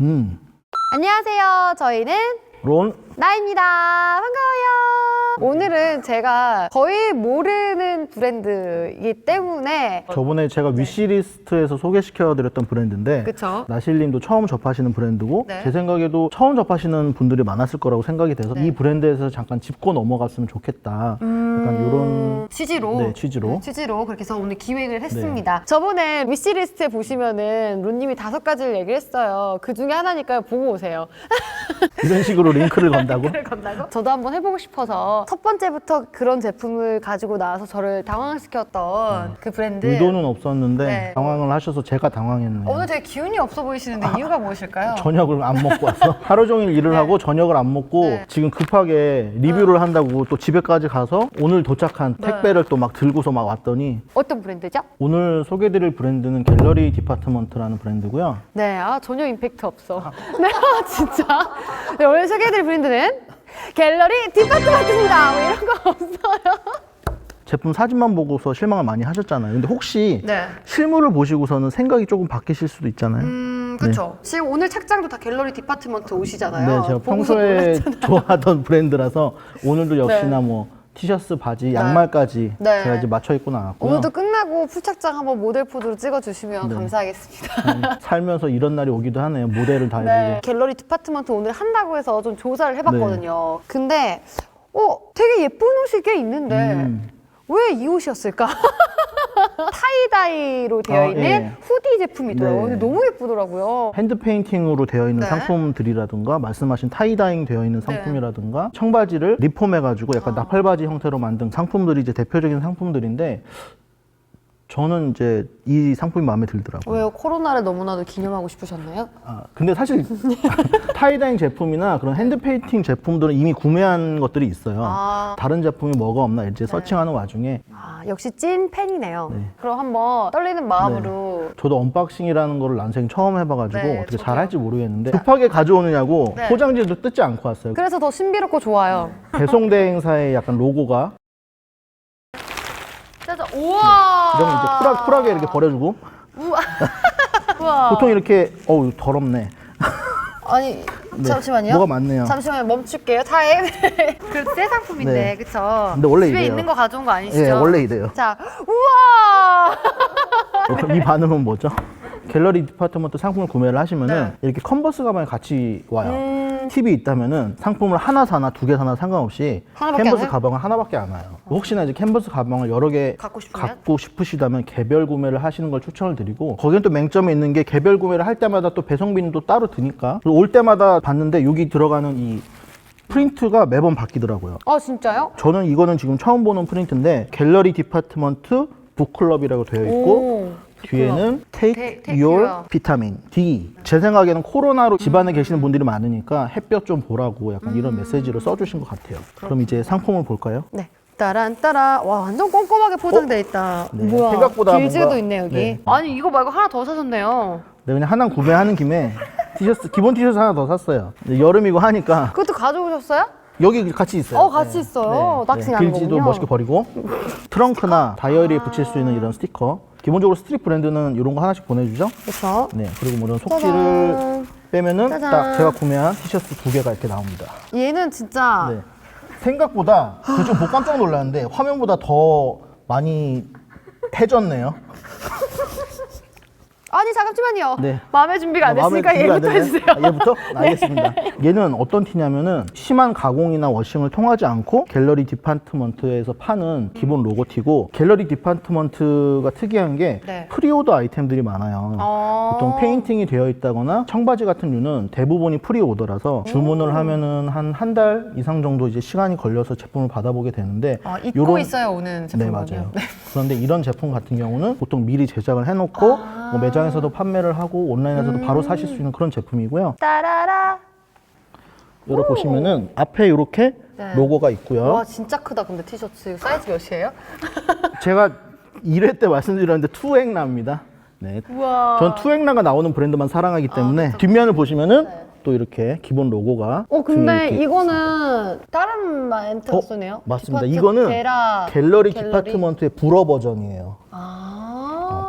음, 안녕하세요. 저희는 론 나입니다. 반가워요. 오늘은 제가 거의 모르는 브랜드이기 때문에 저번에 제가 위시리스트에서 소개시켜드렸던 브랜드인데 그쵸? 나실님도 처음 접하시는 브랜드고 네. 제 생각에도 처음 접하시는 분들이 많았을 거라고 생각이 돼서 네. 이 브랜드에서 잠깐 짚고 넘어갔으면 좋겠다. 약간 이런 취지로 네, 취지로. 네, 취지로 그렇게 해서 오늘 기획을 했습니다. 저번에 위시리스트에 보시면은 론님이 다섯 가지를 얘기를 했어요. 그 중에 하나니까 보고 오세요. 이런 식으로 링크를 건다고? 저도 한번 해보고 싶어서 첫 번째부터 그런 제품을 가지고 나와서 저를 당황시켰던 그 브랜드. 의도는 없었는데 네. 당황을 하셔서 제가 당황했네요. 오늘 되게 기운이 없어 보이시는데 이유가 무엇일까요? 저녁을 안 먹고 왔어. 하루 종일 일을 하고 저녁을 안 먹고 네. 지금 급하게 리뷰를 한다고 또 집에까지 가서 오늘 도착한 네. 택배를 또 막 들고서 막 왔더니 어떤 브랜드죠? 오늘 소개드릴 브랜드는 갤러리 디파트먼트라는 브랜드고요. 네, 아 전혀 임팩트 없어. 네, 아, 진짜. 네, 오늘 소개해드릴 브랜드는 갤러리 디파트먼트입니다. 뭐 이런 거 없어요. 제품 사진만 보고서 실망을 많이 하셨잖아요. 근데 혹시 네. 실물을 보시고서는 생각이 조금 바뀌실 수도 있잖아요. 음, 그렇죠. 지금 오늘 책장도 다 갤러리 디파트먼트 옷이잖아요. 네, 제가 보고서 평소에 놀랐잖아요. 좋아하던 브랜드라서 오늘도 역시나 뭐 티셔츠, 바지, 양말까지 네. 제가 이제 맞춰 입고 나왔고요. 오늘도 끝나고 풀착장 한번 모델 포즈로 찍어주시면 네. 감사하겠습니다. 음, 살면서 이런 날이 오기도 하네요. 모델을 다 네. 해보고. 갤러리 디파트먼트 오늘 한다고 해서 좀 조사를 해봤거든요. 근데 어 되게 예쁜 옷이 꽤 있는데 음. 왜 이 옷이었을까? 타이다이로 되어 아, 있는 예. 후디 제품이더라고요. 네. 근데 너무 예쁘더라고요. 핸드 페인팅으로 되어 있는 네. 상품들이라든가 말씀하신 타이다잉 되어 있는 상품이라든가 청바지를 리폼해 가지고 약간 아. 나팔바지 형태로 만든 상품들이 이제 대표적인 상품들인데 저는 이제 이 상품이 마음에 들더라고요. 왜요? 코로나를 너무나도 기념하고 싶으셨나요? 아, 근데 사실 타이다잉 제품이나 그런 핸드 페인팅 제품들은 이미 구매한 것들이 있어요. 아. 다른 제품이 뭐가 없나 이제 서칭하는 와중에 아, 역시 찐 팬이네요. 네. 그럼 한번 떨리는 마음으로 저도 언박싱이라는 거를 난생 처음 해봐가지고 네, 어떻게 저도요. 잘 할지 모르겠는데 급하게 가져오느냐고 네. 포장지도 뜯지 않고 왔어요. 그래서 더 신비롭고 좋아요. 배송 대행사의 약간 로고가 짜잔, 우와. 이러면 이제 쿨하, 쿨하게 이렇게 버려주고 우와. 보통 이렇게 어우 더럽네 아니 잠시만요. 뭐가 많네요. 잠시만요 멈출게요 타임. 그래도 새 상품인데 네. 그쵸? 근데 원래 집에 이래요. 있는 거 가져온 거 아니시죠? 예 원래 이래요 자 우와. 이 반응은 뭐죠? 갤러리 디파트먼트 상품을 구매를 하시면은 네. 이렇게 컨버스 가방이 같이 와요 음. 팁이 있다면은 상품을 하나 사나 두 개 사나 상관없이 하나밖에 캔버스 해요? 가방은 하나밖에 안 와요 혹시나 이제 캔버스 가방을 여러 개 갖고 싶으면? 싶으시다면 개별 구매를 하시는 걸 추천을 드리고 거기엔 또 맹점이 있는 게 개별 구매를 할 때마다 또 배송비는 또 따로 드니까 그리고 올 때마다 봤는데 여기 들어가는 이 프린트가 매번 바뀌더라고요 아 진짜요? 저는 이거는 지금 처음 보는 프린트인데 갤러리 디파트먼트 북클럽이라고 되어 있고 오, 뒤에는 Take, Take- Your. Vitamin D. 제 생각에는 코로나로 집안에 계시는 분들이 많으니까 햇볕 좀 보라고 약간 이런 메시지를 써주신 것 같아요. 그럼 이제 상품을 볼까요? 네. 따란 따라 와 완전 꼼꼼하게 포장돼 있다. 네, 뭐야? 생각보다 길즈도 뭔가- 있네 여기. 네. 아니 이거 말고 하나 더 사셨네요. 네, 그냥 하나 구매하는 김에 티셔츠 기본 티셔츠 하나 더 샀어요. 이제 여름이고 하니까 그것도 가져오셨어요? 여기 같이 있어요. 어 같이 있어요. 낚시 나는 길지도 거군요. 멋있게 버리고 트렁크나 다이어리에 붙일 수 있는 이런 스티커. 기본적으로 스트릿 브랜드는 이런 거 하나씩 보내주죠. 그렇죠. 네, 그리고 뭐 이런 속지를 짜잔. 빼면은 짜잔. 딱 제가 구매한 티셔츠 두 개가 이렇게 나옵니다. 얘는 진짜 네. 생각보다 저좀 깜짝 놀랐는데 화면보다 더 많이 해졌네요. 아니 잠깐만요. 네. 마음의 준비가 안 마음에 됐으니까 준비가 안 얘부터. 해주세요. 아, 얘부터? 알겠습니다. 얘는 어떤 티냐면은 심한 가공이나 워싱을 통하지 않고 갤러리 디파트먼트에서 파는 기본 로고 티고 갤러리 디파트먼트가 특이한 게 네. 프리오더 아이템들이 많아요. 어. 보통 페인팅이 되어 있다거나 청바지 같은 류는 대부분이 프리오더라서 주문을 하면은 한 한 달 이상 정도 이제 시간이 걸려서 제품을 받아보게 되는데 아, 입고 요런- 있어요 오는 네 제품은요. 맞아요. 그런데 이런 제품 같은 경우는 보통 미리 제작을 해놓고 아. 뭐 매장에서도 판매를 하고 온라인에서도 음. 바로 사실 수 있는 그런 제품이고요. 따라라. 여러 보시면은 앞에 이렇게 네. 로고가 있고요. 와 진짜 크다 근데 티셔츠 사이즈 몇이에요? 제가 1회 때 말씀드렸는데 투앵라입니다. 네. 우와. 전 투앵라가 나오는 브랜드만 사랑하기 때문에 뒷면을 보시면은 네. 또 이렇게 기본 로고가 어 등에 근데 이렇게 이거는 다른 어, 쓰네요. 맞습니다. 이거는 게라 갤러리 디파트먼트의 불어 버전이에요. 아.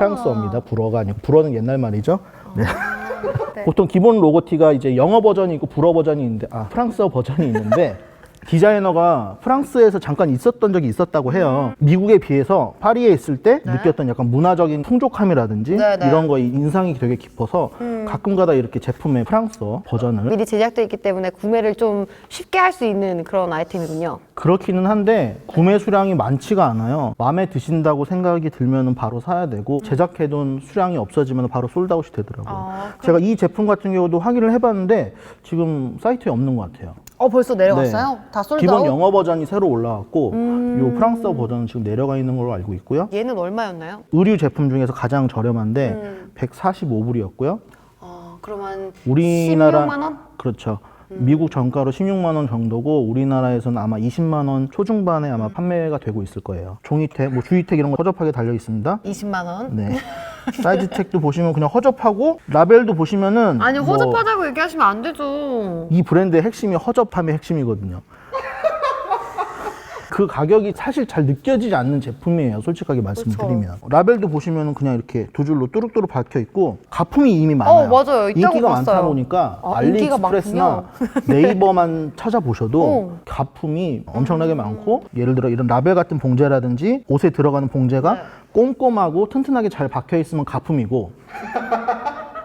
프랑스어입니다. 불어가 아니고 불어는 옛날 말이죠. 네. 네. 보통 기본 로고티가 이제 영어 버전이 있고 불어 버전이 있는데 아 프랑스어 버전이 있는데 디자이너가 프랑스에서 잠깐 있었던 적이 있었다고 해요. 미국에 비해서 파리에 있을 때 느꼈던 약간 문화적인 풍족함이라든지 네, 네. 이런 거 인상이 되게 깊어서 가끔가다 이렇게 제품의 프랑스어 버전을 미리 제작돼 있기 때문에 구매를 좀 쉽게 할 수 있는 그런 아이템이군요. 그렇기는 한데 구매 수량이 많지가 않아요. 마음에 드신다고 생각이 들면은 바로 사야 되고 제작해둔 수량이 없어지면 바로 솔드아웃이 되더라고요. 아, 제가 이 제품 같은 경우도 확인을 해봤는데 지금 사이트에 없는 것 같아요. 어 벌써 내려갔어요? 다 솔드아웃? 네. 기본 영어 버전이 새로 올라왔고 요 프랑스어 버전은 지금 내려가 있는 걸로 알고 있고요. 얘는 얼마였나요? 의류 제품 중에서 가장 저렴한데 음. 145불이었고요. 어 그러면 우리나라 16만 원? 그렇죠. 미국 정가로 16만 원 정도고 우리나라에서는 아마 20만 원 초중반에 아마 판매가 되고 있을 거예요. 종이택, 뭐 주의택 이런 거 허접하게 달려 있습니다. 20만 원? 네. 사이즈 택도 보시면 그냥 허접하고 라벨도 보시면은 아니 뭐 허접하다고 얘기하시면 안 되죠. 이 브랜드의 핵심이 허접함의 핵심이거든요. 그 가격이 사실 잘 느껴지지 않는 제품이에요. 솔직하게 말씀드리면. 라벨도 보시면 그냥 이렇게 두 줄로 뚜룩뚜룩 박혀 있고 가품이 이미 많아요. 어, 맞아요. 있다고 인기가 많다 봤어요. 보니까 아, 인기가 알리익스프레스나 네이버만 찾아보셔도 어. 가품이 엄청나게 많고 예를 들어 이런 라벨 같은 봉제라든지 옷에 들어가는 봉제가 네. 꼼꼼하고 튼튼하게 잘 박혀 있으면 가품이고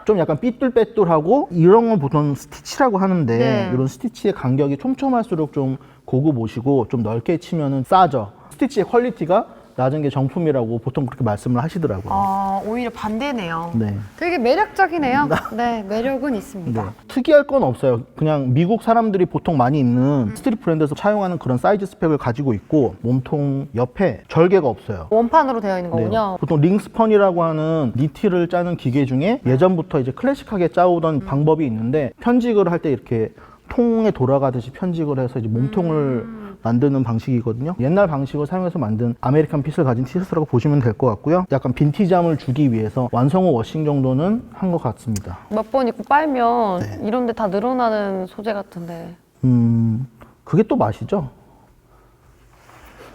좀 약간 삐뚤빼뚤하고 이런 건 보통 스티치라고 하는데 네. 이런 스티치의 간격이 촘촘할수록 좀 고급 옷이고 좀 넓게 치면은 싸죠. 스티치의 퀄리티가 낮은 게 정품이라고 보통 그렇게 말씀을 하시더라고요. 아 오히려 반대네요. 네. 되게 매력적이네요. 네 매력은 있습니다. 네. 특이할 건 없어요. 그냥 미국 사람들이 보통 많이 입는 스트릿 브랜드에서 차용하는 그런 사이즈 스펙을 가지고 있고 몸통 옆에 절개가 없어요. 원판으로 되어 있는 네. 거군요. 보통 링스펀이라고 하는 니트를 짜는 기계 중에 예전부터 이제 클래식하게 짜오던 방법이 있는데 편직을 할 때 이렇게 통에 돌아가듯이 편직을 해서 이제 몸통을 만드는 방식이거든요. 옛날 방식을 사용해서 만든 아메리칸 핏을 가진 티셔츠라고 보시면 될 것 같고요. 약간 빈티지함을 주기 위해서 완성호 워싱 정도는 한 것 같습니다. 몇 번 입고 빨면 네. 이런데 다 늘어나는 소재 같은데. 음, 그게 또 맛이죠.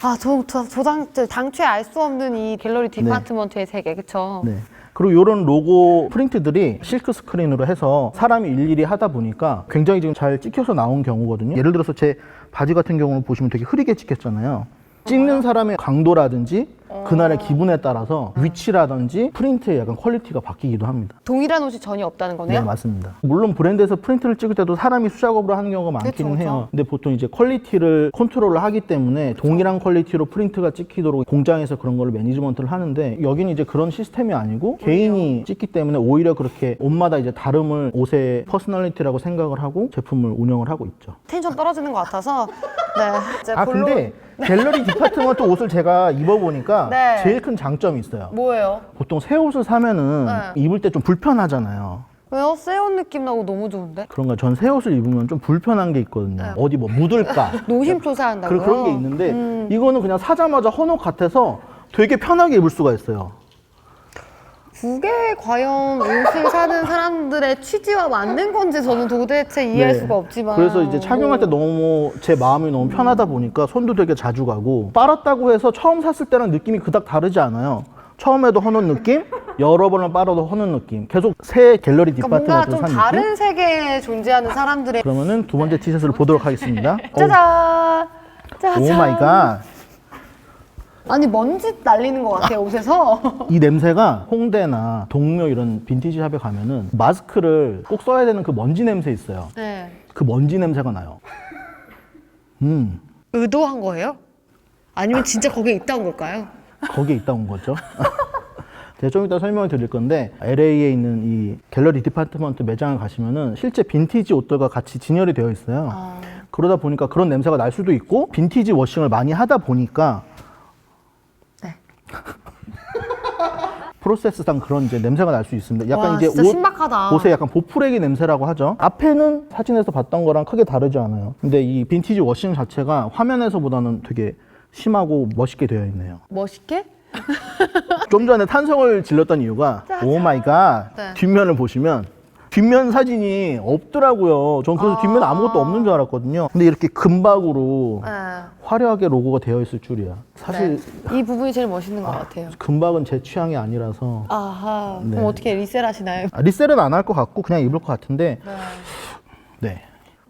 아, 저, 저, 저 당, 저 당초에 알 수 없는 이 갤러리 디파트먼트의 세계, 그쵸? 네. 그리고 이런 로고 프린트들이 실크 스크린으로 해서 사람이 일일이 하다 보니까 굉장히 지금 잘 찍혀서 나온 경우거든요. 예를 들어서 제 바지 같은 경우는 보시면 되게 흐리게 찍혔잖아요. 찍는 사람의 강도라든지 그날의 기분에 따라서 위치라든지 프린트의 약간 퀄리티가 바뀌기도 합니다. 동일한 옷이 전혀 없다는 거네요? 네, 맞습니다. 물론 브랜드에서 프린트를 찍을 때도 사람이 수작업으로 하는 경우가 많기는 그쵸. 해요. 근데 보통 이제 퀄리티를 컨트롤을 하기 때문에 동일한 퀄리티로 프린트가 찍히도록 공장에서 그런 걸 매니지먼트를 하는데 여기는 이제 그런 시스템이 아니고 개인이 찍기 때문에 오히려 그렇게 옷마다 이제 다름을 옷의 퍼스널리티라고 생각을 하고 제품을 운영을 하고 있죠. 텐션 떨어지는 것 같아서. 네. 이제 아 근데 갤러리 디파트먼트 옷을 제가 입어보니까 네. 제일 큰 장점이 있어요. 뭐예요? 보통 새 옷을 사면은 네. 입을 때 좀 불편하잖아요. 왜요? 새옷 느낌 나고 너무 좋은데? 그런가 전 새 옷을 입으면 좀 불편한 게 있거든요. 네. 어디 뭐 묻을까 노심초사한다고요? 그런 그런 게 있는데 음. 이거는 그냥 사자마자 헌옷 같아서 되게 편하게 입을 수가 있어요. 그게 과연 옷을 사는 사람들의 취지와 맞는 건지 저는 도대체 이해할 네. 수가 없지만. 그래서 이제 착용할 때 너무 제 마음이 너무 편하다 보니까 손도 되게 자주 가고 빨았다고 해서 처음 샀을 때랑 느낌이 그닥 다르지 않아요. 처음에도 헌옷 느낌, 여러 번을 빨아도 헌옷 느낌. 계속 새 갤러리 그러니까 뭔가 디파트먼트 좀 느낌. 다른 세계에 존재하는 사람들의 그러면은 두 번째 티셔츠를 보도록 하겠습니다. 짜잔! 짜잔! 오 마이 갓. 아니 먼지 날리는 것 같아요 옷에서. 이 냄새가 홍대나 동묘 이런 빈티지 샵에 가면은 마스크를 꼭 써야 되는 그 먼지 냄새 있어요. 네. 그 먼지 냄새가 나요. 음, 의도한 거예요? 아니면 진짜 거기에 있다 온 걸까요? 거기에 있다 온 거죠. 제가 좀 이따 설명을 드릴 건데 LA에 있는 이 갤러리 디파트먼트 매장을 가시면은 실제 빈티지 옷들과 같이 진열이 되어 있어요. 아. 그러다 보니까 그런 냄새가 날 수도 있고 빈티지 워싱을 많이 하다 보니까 네. 프로세스상 그런 이제 냄새가 날 수 있습니다. 약간 와, 이제 진짜 옷, 신박하다. 옷에 약간 보풀레기 냄새라고 하죠. 앞에는 사진에서 봤던 거랑 크게 다르지 않아요. 근데 이 빈티지 워싱 자체가 화면에서보다는 되게 심하고 멋있게 되어 있네요. 멋있게? 좀 전에 탄성을 질렀던 이유가. 오 마이 갓 네. 뒷면을 보시면 뒷면 사진이 없더라고요. 전 그래서 아. 뒷면 아무것도 없는 줄 알았거든요. 근데 이렇게 금박으로 네. 화려하게 로고가 되어 있을 줄이야. 사실 네. 이 부분이 제일 멋있는 것 같아요. 금박은 제 취향이 아니라서 아하. 네. 그럼 어떻게 리셀하시나요? 아, 리셀은 안 할 것 같고 그냥 입을 것 같은데 네. 네.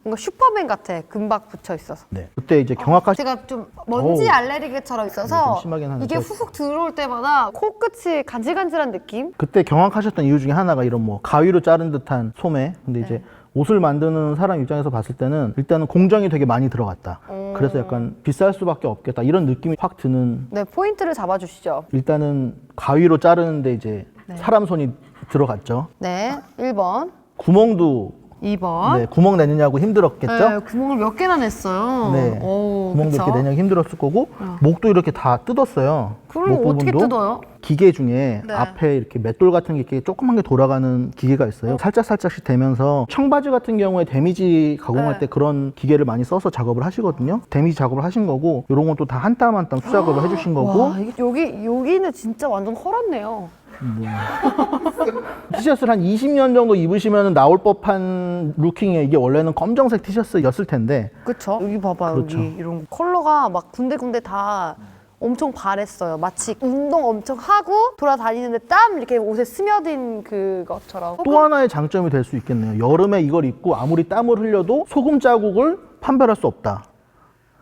뭔가 슈퍼맨 같아. 금박 붙여 있어서. 네. 그때 이제 경악하시 제가 좀 먼지 어우. 알레르기처럼 네, 있어서 좀 심하긴. 이게 저- 훅훅 들어올 때마다 코끝이 간질간질한 느낌? 그때 경악하셨던 이유 중에 하나가 이런 뭐 가위로 자른 듯한 소매. 근데 이제 네. 옷을 만드는 사람 입장에서 봤을 때는 일단은 공정이 되게 많이 들어갔다. 음. 그래서 약간 비쌀 수밖에 없겠다. 이런 느낌이 확 드는 네, 포인트를 잡아주시죠. 일단은 가위로 자르는데 이제 네. 사람 손이 들어갔죠. 네, 1번, 구멍도 2번. 네, 구멍 내느냐고 힘들었겠죠. 네, 구멍을 몇 개나 냈어요. 네. 오, 구멍도 그쵸? 이렇게 내냐고 힘들었을 거고 목도 이렇게 다 뜯었어요. 그럼 목 어떻게 부분도. 뜯어요? 기계 중에 네. 앞에 이렇게 맷돌 같은 게 이렇게 조그만 게 돌아가는 기계가 있어요. 살짝 살짝씩 되면서 청바지 같은 경우에 데미지 가공할 네. 때 그런 기계를 많이 써서 작업을 하시거든요. 데미지 작업을 하신 거고 이런 건 또 다 한 땀 한 땀 수작업을 해주신 거고 와, 이게 여기, 여기는 진짜 완전 헐었네요. 티셔츠를 한 20년 정도 입으시면 나올 법한 루킹에 이게 원래는 검정색 티셔츠였을 텐데 그쵸? 여기 봐봐요, 그렇죠. 여기 이런 거. 컬러가 막 군데군데 다 엄청 바랬어요. 마치 운동 엄청 하고 돌아다니는데 땀 이렇게 옷에 스며든 그것처럼. 또 하나의 장점이 될 수 있겠네요. 여름에 이걸 입고 아무리 땀을 흘려도 소금 자국을 판별할 수 없다.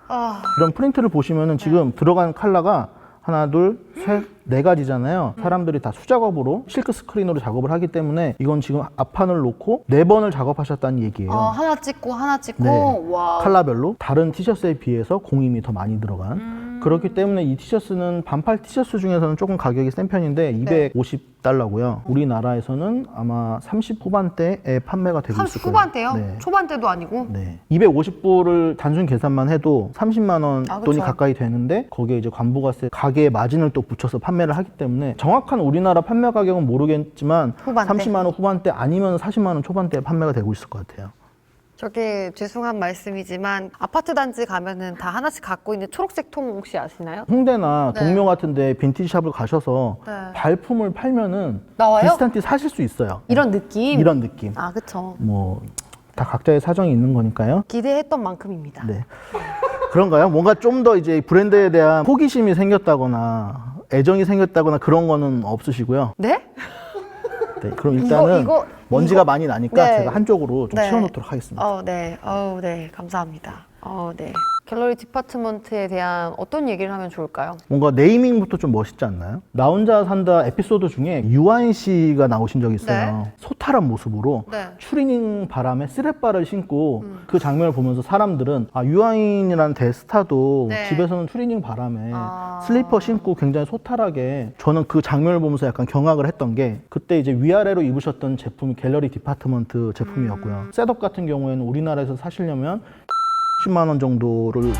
아, 이런 프린트를 보시면은 지금 들어간 컬러가 하나, 둘, 셋, 네 가지잖아요. 사람들이 다 수작업으로 실크 스크린으로 작업을 하기 때문에 이건 지금 앞판을 놓고 네 번을 작업하셨다는 얘기예요. 아, 하나 찍고 하나 찍고 네. 와. 컬러별로 다른 티셔츠에 비해서 공임이 더 많이 들어간 음. 그렇기 때문에 이 티셔츠는 반팔 티셔츠 중에서는 조금 가격이 센 편인데 네. 250달러고요. 우리나라에서는 아마 30 후반대에 판매가 되고 30 있을 거예요. 후반대요? 네. 초반대도 아니고? 네. 250불을 단순 계산만 해도 30만 원 아, 돈이. 가까이 되는데 거기에 이제 관부가세 가게에 마진을 또 붙여서 판매를 하기 때문에 정확한 우리나라 판매 가격은 모르겠지만 후반대. 30만 원 후반대 아니면 40만 원 초반대에 판매가 되고 있을 것 같아요. 저게 죄송한 말씀이지만 아파트 단지 가면은 다 하나씩 갖고 있는 초록색 통 혹시 아시나요? 홍대나 네. 동묘 같은데 빈티지 샵을 가셔서 네. 발품을 팔면은 나와요? 비슷한 티 사실 수 있어요. 이런 느낌? 이런 느낌. 아, 그쵸. 뭐 다 각자의 사정이 있는 거니까요. 기대했던 만큼입니다. 네. 그런가요? 뭔가 좀 더 이제 브랜드에 대한 호기심이 생겼다거나 애정이 생겼다거나 그런 거는 없으시고요. 네? 네. 그럼 일단은 이거- 먼지가 이거- 많이 나니까 네. 제가 한쪽으로 좀 네. 치워놓도록 하겠습니다. 어, 네. 어, 네. 감사합니다. 어, 네. 갤러리 디파트먼트에 대한 어떤 얘기를 하면 좋을까요? 뭔가 네이밍부터 좀 멋있지 않나요? 나 혼자 산다 에피소드 중에 유아인 씨가 나오신 적이 있어요. 소탈한 모습으로 네. 추리닝 바람에 쓰레빠를 신고 그 장면을 보면서 사람들은 아 유아인이라는 대스타도 네. 집에서는 추리닝 바람에 아. 슬리퍼 신고 굉장히 소탈하게 저는 그 장면을 보면서 약간 경악을 했던 게 그때 이제 위아래로 입으셨던 제품이 갤러리 디파트먼트 제품이었고요. 음. 셋업 같은 경우에는 우리나라에서 사시려면 10만 원 정도를